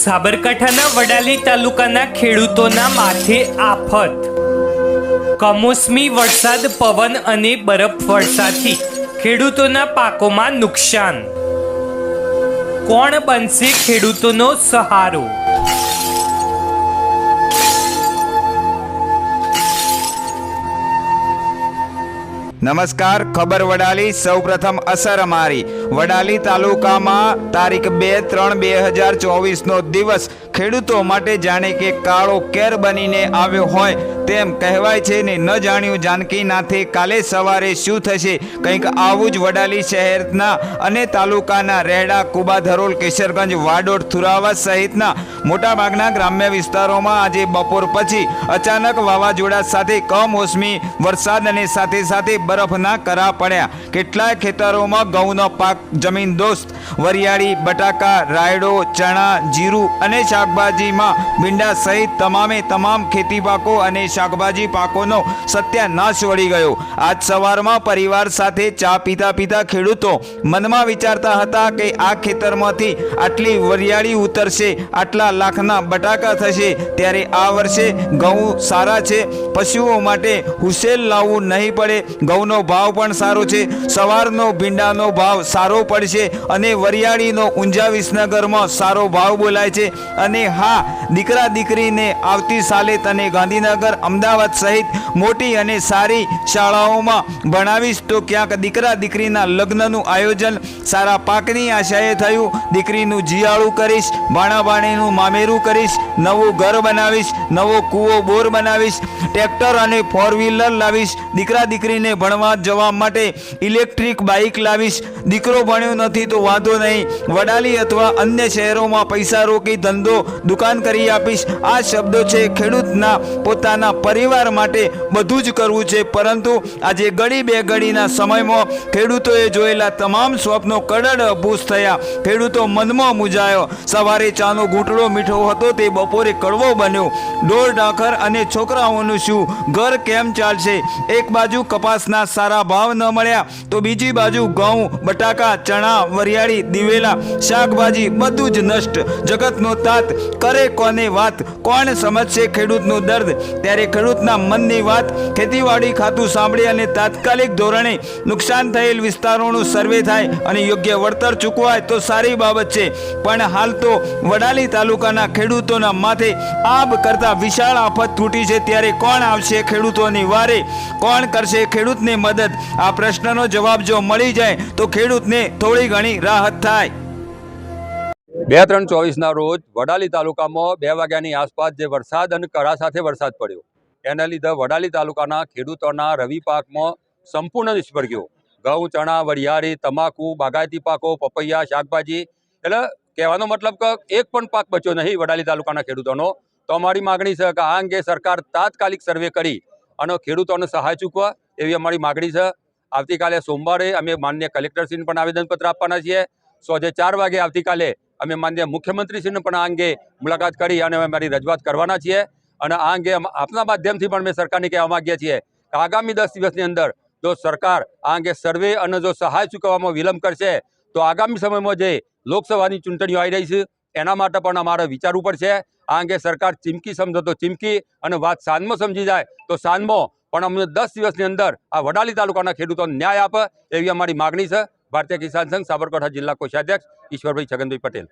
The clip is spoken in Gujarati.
સાબરકાંઠાના વડાલી તાલુકાના ખેડૂતોના માથે આફત. કમોસમી વરસાદ, પવન અને બરફ વરસાદથી ખેડૂતોના પાકોમાં નુકસાન. કોણ બનશે ખેડૂતોનો સહારો? નમસ્કાર, ખબર વડાલી. સૌપ્રથમ અસર અમારી. વડાલી તાલુકામાં તારીખ બે ત્રણ બે હજાર ચોવીસનો દિવસ ખેડૂતો માટે જાણે કે કાળો કેર બનીને આવ્યો હોય તેમ કહેવાય છે ને ન જાણ્યું જાનકી નાથે કાલે સવારે શું થશે? કંઈક આવું જ વડાલી શહેરના અને તાલુકાના રેડા, કુબા, ધરોલ કેશરગંજ વાડોડ, થુરાવા સહિતના મોટાભાગના ગ્રામ્ય વિસ્તારોમાં આજે બપોર પછી અચાનક વાવાઝોડા સાથે કમોસમી વરસાદ અને સાથે સાથે બરફના કરા પડ્યા. કેટલાય ખેતરોમાં ઘઉંનો પાક જમીન દોસ્ત. વરિયાળી, બટાકા, રાયડો, ચણા, જીરું અને શાકભાજીમાં ભીંડા સહિત તમામે તમામ ખેતી પાકો અને શાકભાજી પાકોનો સત્યાનાશ વળી ગયો. આજ સવારમાં પરિવાર સાથે ચા પીતા પીતા ખેડૂતો મનમાં વિચારતા હતા કે આ ખેતરમાંથી આટલી વરિયાળી ઉતરશે, આટલા લાખના બટાકા થશે. ત્યારે આ વર્ષે ઘઉં સારા છે. પશુઓ માટે હુસેલ લાવવું નહીં પડે. ઘઉંનો ભાવ પણ સારો છે, સવારનો ભીંડાનો ભાવ સારો પડશે અને વરિયાળીનો ઊંઝા વિસનગરમાં સારો ભાવ બોલાય છે. અને હા, દીકરા દીકરીને આવતી સાલે તને ગાંધીનગર, અમદાવાદ સહિત મોટી અને સારી શાળાઓમાં ભણાવીશ તો ક્યાંક દીકરા દીકરીના લગ્નનું આયોજન સારા પાકની આશાએ થયું. દીકરીનું જીયાળું કરીશ ભાણાભાણીનું મામેરું કરીશ, નવું ઘર બનાવીશ, નવો કૂવો બોર બનાવીશ, ટ્રેક્ટર અને ફોર વ્હીલર લાવીશ. દીકરા દીકરીને ભણવા જવા માટે ઇલેક્ટ્રિક બાઇક લાવીશ. દીકરો ભણ્યો નથી તો વાંધો નહીં. વડાલી અથવા અન્ય શહેરોમાં પૈસા રોકી ધંધો દુકાન કરી આપીશ. આ શબ્દો છે ખેડૂતના પોતાના પરિવાર માટે બધું જ કરવું છે. પરંતુ આજે ઘડી બે ઘડીના સમયમાં ખેડૂતોએ જોયેલા તમામ સ્વપ્નો કડડ અભૂસ થયા. ખેડૂતો મનમાં મૂંઝાયો. સવારે ચાનો ઘૂંટડો મીઠો હતો તે બપોરે કડવો બન્યો. ઢોર, ઢાંખર અને છોકરાઓનું શું? ઘર કેમ ચાલશે? એક બાજુ કપાસના સારા ભાવ ન મળ્યા, તો બીજી બાજુ ઘઉં, બટાકા, ચણા, વરિયાળી, દિવેલા, શાકભાજી બધું જ નષ્ટ. જગતનો તાત કરે કોને વાત? કોણ સમજશે ખેડૂતનું દર્દ? ત્યારે ખેડૂતના મનની વાત, ખેતીવાડી ખાતું સાંભળી અને તાત્કાલિક ધોરણે નુકસાન થયેલ વિસ્તારોનું સર્વે થાય અને યોગ્ય વળતર ચૂકવાય તો સારી બાબત છે. પણ હાલ તો વડાલી તાલુકાના ખેડૂતોના માથે આબ કરતા વિશાળ આફત તૂટી છે. ત્યારે કોણ આવશે ખેડૂતોની વારે? કોણ કરશે ખેડૂતને મદદ. આ પ્રશ્નનો જવાબ જો મળી જાય, તો ખેડૂતને થોડી ઘણી રાહત થાય. બે ત્રણ ચોવીસના રોજ વડાલી તાલુકામાં બે વાગ્યાની આસપાસ જે વરસાદ અને કરા સાથે વરસાદ પડ્યો એના લીધે વડાલી તાલુકાના ખેડૂતોના રવિ પાકમાં સંપૂર્ણ નિષ્ફળ ગયો. ઘઉં, ચણા, વરિયાળી, તમાકુ, બાગાયતી પાકો, પપૈયા, શાકભાજી, એટલે કહેવાનો મતલબ કે એક પણ પાક બચ્યો નહીં વડાલી તાલુકાના ખેડૂતોનો. તો અમારી માગણી છે કે આ અંગે સરકાર તાત્કાલિક સર્વે કરી અને ખેડૂતોને સહાય ચૂકવા એવી અમારી માગણી છે. આવતીકાલે સોમવારે અમે માન્ય કલેક્ટરશ્રીને પણ આવેદનપત્ર આપવાના છીએ. સોજે ચાર વાગે આવતીકાલે અમે માન્ય મુખ્યમંત્રીશ્રીને પણ આ અંગે મુલાકાત કરી અને અમે અમારી રજૂઆત કરવાના છીએ. અને આ અંગે આપના માધ્યમથી પણ અમે સરકારને કહેવા માગીએ છીએ કે આગામી દસ દિવસની અંદર જો સરકાર આ અંગે સર્વે અને જો સહાય ચૂકવવામાં વિલંબ કરશે, તો આગામી સમયમાં જે લોકસભાની ચૂંટણીઓ આવી રહી છે એના માટે પણ અમારે વિચારવું પડશે. આ અંગે સરકાર ચીમકી સમજો તો ચીમકી અને વાત સાંજમાં સમજી જાય, તો સાંજમાં પણ અમને દસ દિવસની અંદર આ વડાલી તાલુકાના ખેડૂતોને ન્યાય આપે એવી અમારી માગણી છે. ભારતીય કિસાન સંઘ સાબરકાંઠા જિલ્લા કોષાધ્યક્ષ ઈશ્વરભાઈ છગનભાઈ પટેલ.